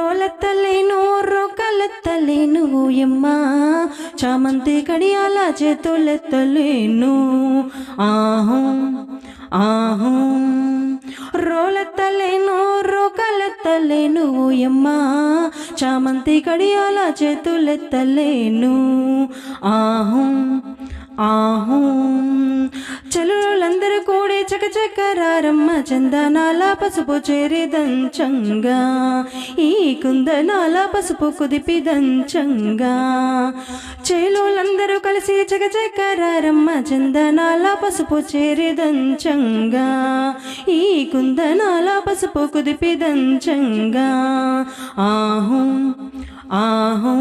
రోలెత్తలేను రోకలెత్తలేను ఎమ్మ చామంతి కడియాల చేతులెత్తలేను ఆహం ఆహం. రోలెత్తలేను రోకలెత్తలేను ఎమ్మ చామంతి కడియాల చేతులెత్తలేను ఆహం ఆహం. చెలులందరూ కూడి చకచకరారమ్మ చందనాల పసుపు చేరి దంచంగా ఈ కుందనాల పసుపు కుదిపి దంచంగా చేలులందరూ కలిసి చకచకరారమ్మ చందనాల పసుపు చేరి దంచంగా ఈ కుందనాల పసుపు కుదిపి దంచంగా ఆహం ఆహో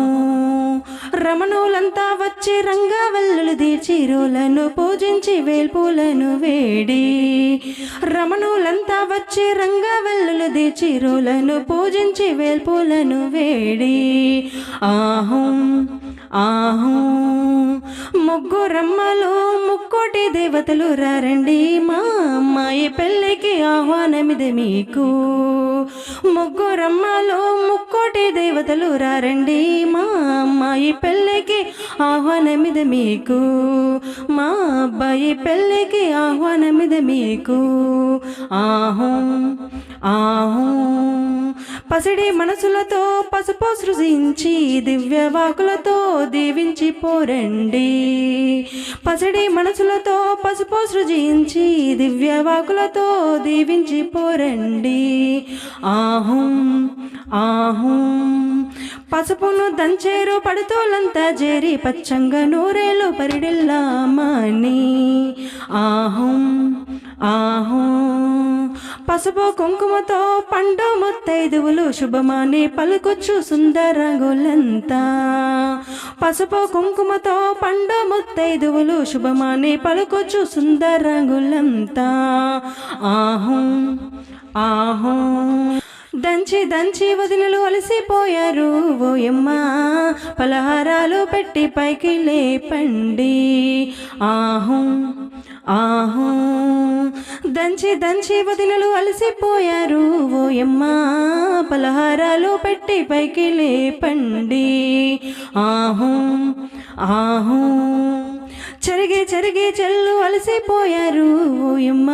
రమణులంతా వచ్చి రంగవల్లులు తీర్చి రోలను పూజించి వేల్పులను వేడి. రమణులంతా వచ్చి రంగవల్లులు తీర్చి రోలను పూజించి వేల్పులను వేడి. ఆహం ఆహం ముగ్గురమ్మలు ముక్కోటి దేవతలు రారండి మా అమ్మాయి పెళ్ళికి ఆహ్వానమిది మీకు. ముగ్గురమ్మలు ముక్కోటి దేవతలు రారండి. మా అమ్మాయి పెళ్ళికి ఆహ్వానమిది మీకు. మా అబ్బాయి పెళ్ళికి ఆహ్వానమిది మీకు. ఆహం ఆహం. పసిడి మనసులతో పసుపు సృజించి దివ్య వాకులతో దీవించి పోరండి. పసిడి మనసులతో పసుపు సృజించి దివ్య వాకులతో దీవించి పోరండి. ఆహం ఆహం. పసుపును దంచేరు పడుతోలంతా జేరి పచ్చంగా నూరేలు పరిడిల్లామని ఆహం ఆహం. పసుపు కుంకుమతో పండు ముత్తైదువులు శుభమాని పలుకొచ్చు సుందరంగులంతా పసుపు కుంకుమతో పండు ముత్తైదువులు శుభమాని పలుకొచ్చు సుందరంగులంతా ఆహం ఆహం. దంచి దంచి వదినలు అలసిపోయారు. ఓయమ్మ పలహారాలు పెట్టి పైకి లేపండి. ఆహం ఆహం. దంచి దంచి వదినలు అలసిపోయారు. ఓయమ్మ పలహారాలు పెట్టి పైకి లేపండి. ఆహం ఆహం. చెరిగే చెరిగే చెల్లు అలసిపోయారు. ఓయమ్మ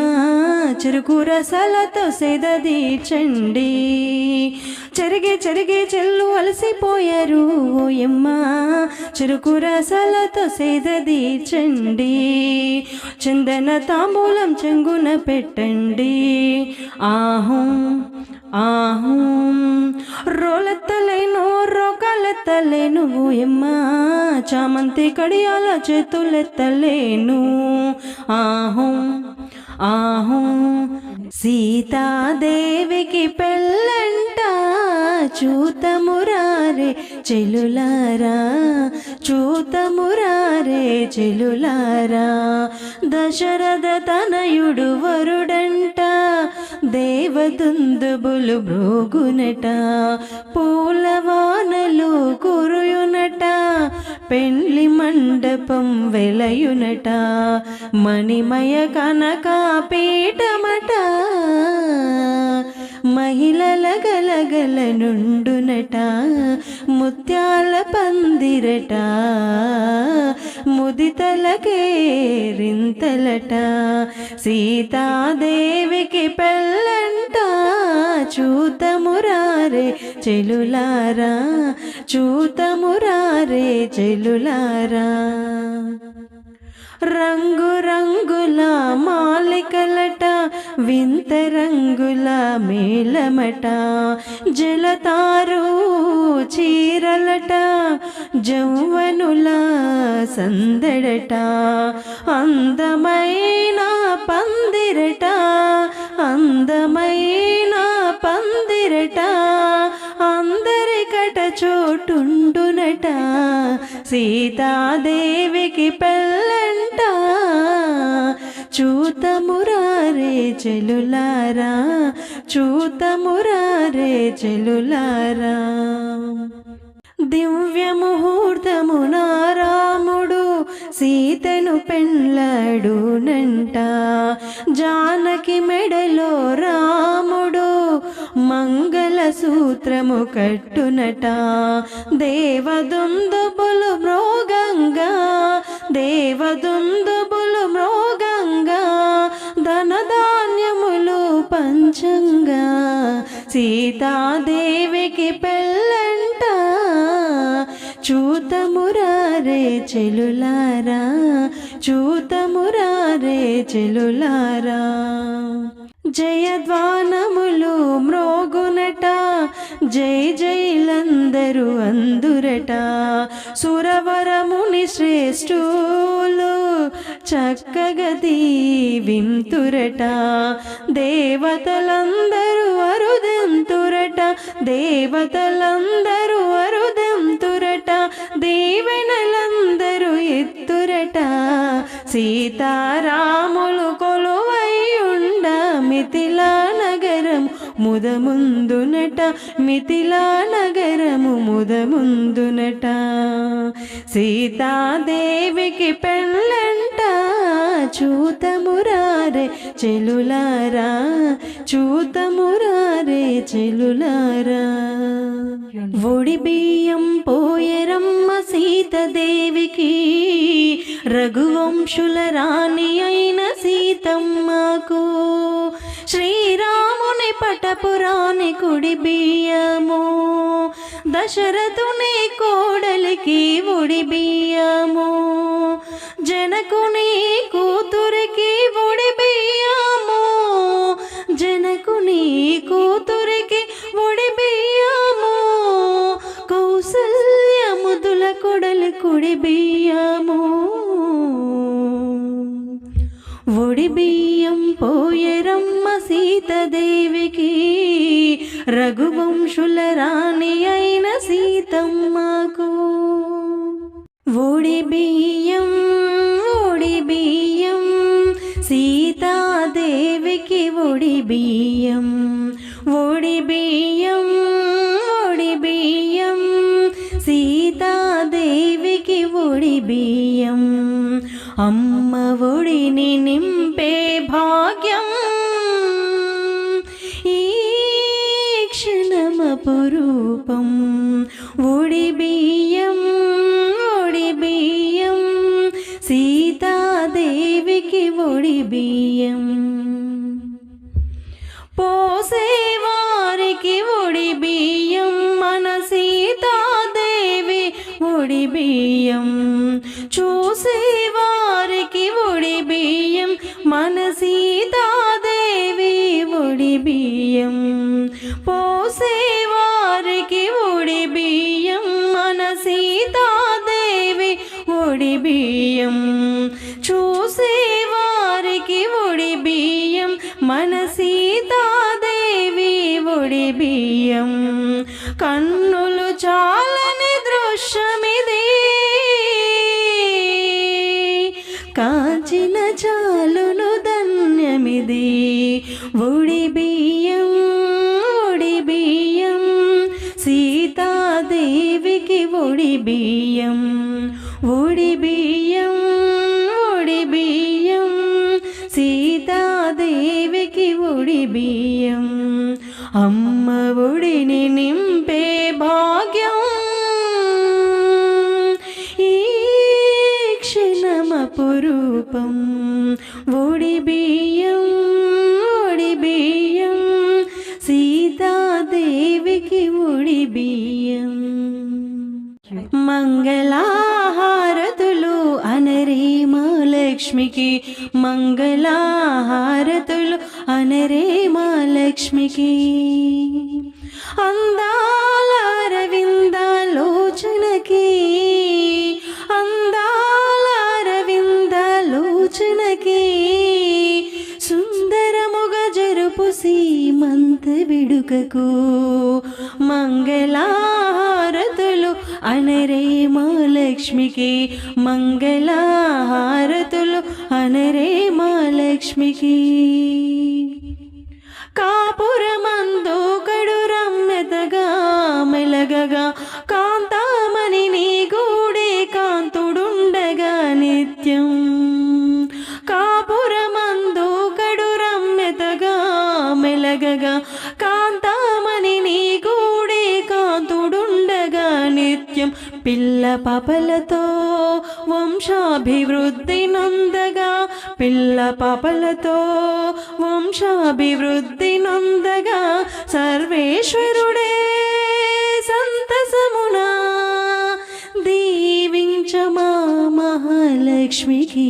చెరుకు రసాలతో సేద తీర్చండి చెరిగే చెరిగే చెల్లు అలసిపోయారు. ఓయమ్మ చెరుకు రసాలతో సేద తీర్చండి చందన తాంబూలం చెంగున పెట్టండి. ఆహం ఆహం. రోలెత్తలేను రోకాలెత్తలేను ఓయమ్మ. చామంతి కడియాల ఎత్తలేను ఆహం ఆహం సీతాదేవికి పెళ్ళంట చూతమురా. రే చెలులారా చూతమురారే చెలులారా. దశరథ తనయుడు వరుడంట దేవదుందుబులు భ్రోగునట పూలవానలు కురుయునట పెండ్లి మండపం వెలయునట. మణిమయ కనక పీఠమట గలగల నుండునట ముత్యాల పందిరట ముదితలకేరింతలట. సీతాదేవికి పెళ్ళంట చూతమురారే చెలులారా చూతమురారే చెలులారా. రంగు రంగుల మాలికలట వింత రంగు మేలమట జలతారు చీరలట జౌవనుల సందడట అందమైన పందిరట అందమైన పందిరట అందరికట చోటుండునట సీతాదేవికి పెళ్ళంటా. చూతమురారే చెలులారా చూతమురారే చెలులారా. దివ్య ముహూర్తమున రాముడు సీతను పెళ్ళాడునంట జానకి మెడలో రాముడు మంగళ సూత్రము కట్టునట. దేవదుందుబులు మృగంగా దేవదుందుబులు మృగంగా ధనధాన్యములు పంచంగా సీతాదేవికి పెళ్ళంట. చూతమురారే చెలులారా చూతమురారే చెలులారా. జయద్వానములు మ్రోగునట. జై జైలందరూ అందురట. సురవరముని శ్రేష్ఠులు చక్కగా దీవింతురట దేవతలందరూ అరుదెంతురట. దేవతలందరూ అరుదెంతురట. దీవెనలందరూ ఎత్తురట. సీతారాములు ముదముందునట మిథిలా నగరము ముదముందునట. సీతాదేవికి పెళ్ళంట చూతమురారే చెలులారా చూతమురారే చెలులారా. ఒడి బియ్యం పోయరమ్మ సీతదేవికి రఘువంశుల రాణి అయిన సీతమ్మకు. శ్రీరామ్ పటపురాణి కుడి బియ్యము. దశరథుని కోడలికి ఒడి బియ్యము. సీతదేవికి రఘువంశుల రాణి అయిన సీతమ్మకు. ఒడి బియ్యం ఒడి బియ్యం సీతాదేవికి ఒడి బియ్యం. ఒడి బియ్యం ఒడి బియ్యం సీతాదేవికి ఒడి బియ్యం. అమ్మ ఒడిని నింపే భాగ్యం రూపం ఒడి బియ్యం ఒడి బియ్యం సీతాదేవికి ఒడి బియ్యం పోసేవారికి ఒడి బియ్యం మన సీతాదేవి ఒడి బియ్యం చూసేవారికి సీతాదేవి ఒడి బియ్యం. కన్నులు చాలని దృశ్యం సీతాదేవికి ఒడి బియ్యం మంగళహారతులు అనరే మా లక్ష్మికి? మంగళహారతులు అనరే మా లక్ష్మికి? అందాల అరవిందాలోచనకి అందాల అరవిందాలోచనకి సుందరముగా జరుపు సీమంత విడుకకు. మంగళహారతులు అనరే మా లక్ష్మికి మంగళహారతులు అనరే మా లక్ష్మికి పాపలతో వంశాభివృద్ధి నందగా పిల్ల పాపలతో వంశాభివృద్ధి నందగా సర్వేశ్వరుడే సంతసమునా దీవించమా మహాలక్ష్మికి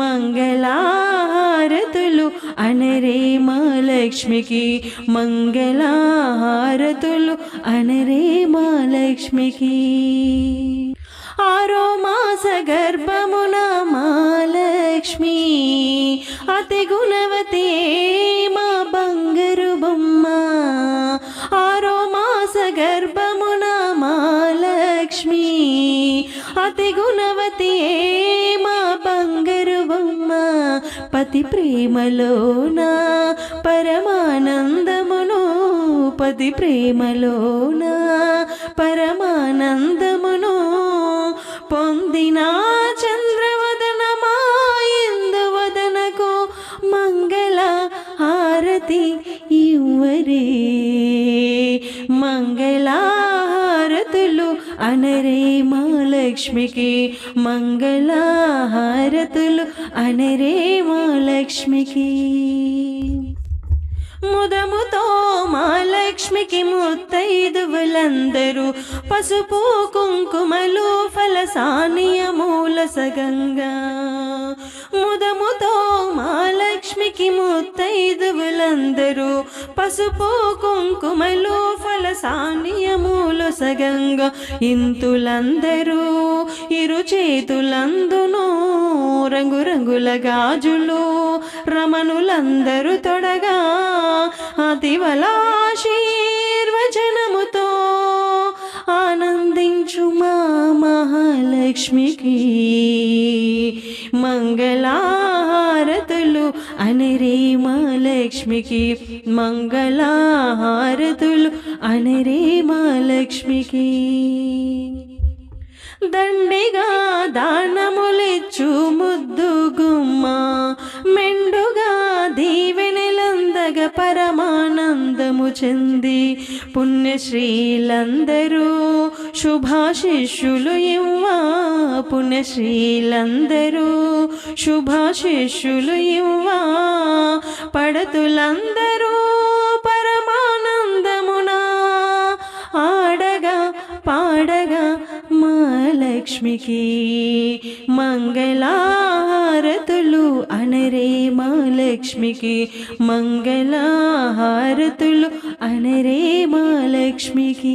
మంగళా అనరే మా లక్ష్మికి మంగళహారతులు. అనరే మా లక్ష్మికి ఆరో మాస గర్భమున మా లక్ష్మి అతి గుణ పతి ప్రేమలోన? పరమానందమును పతి ప్రేమలోన? పరమానందమును పొందిన చంద్రవదన మాయందువదనకు మంగళ హారతి ఇవ్వరే. మంగళహారతులు అనరే మా లక్ష్మికి మంగళహారతులు అనరే లక్ష్మికి. ముదముతో మా లక్ష్మికి ముత్తైదువులందరూ పసుపు కుంకుమలు ఫలసానియమూల సగంగా. ముదముతో మా లక్ష్మికి ముత్తైదువులందరూ పసుపు కుంకుమలు ఫలసానియమూలు సగంగా. ఇంతులందరూ ఇరు చేతులందును రంగురంగుల గాజులు రమణులందరూ తొడగా అతివలాశీర్వచనముతో ఆనందించు మా మహాలక్ష్మికి మంగళహారతులు అనరే మా లక్ష్మికి మంగళహారతులు అనరే మా లక్ష్మికి. దండిగా దానములిచ్చు ముద్దు గుమ్మ మెండుగా దీవెనలందగ పరమానందము చెంది పుణ్యశ్రీలందరూ శుభాశిష్యులు ఇవ్వా పుణ్యశ్రీలందరూ శుభాశిష్యులు ఇవ్వా పడతులందరూ పరమానందమునా ఆడగా పాడగా మా లక్ష్మికి మంగళా మంగళహారతులు అనరే మా లక్ష్మికి మంగళహారతులు అనరే మా లక్ష్మికి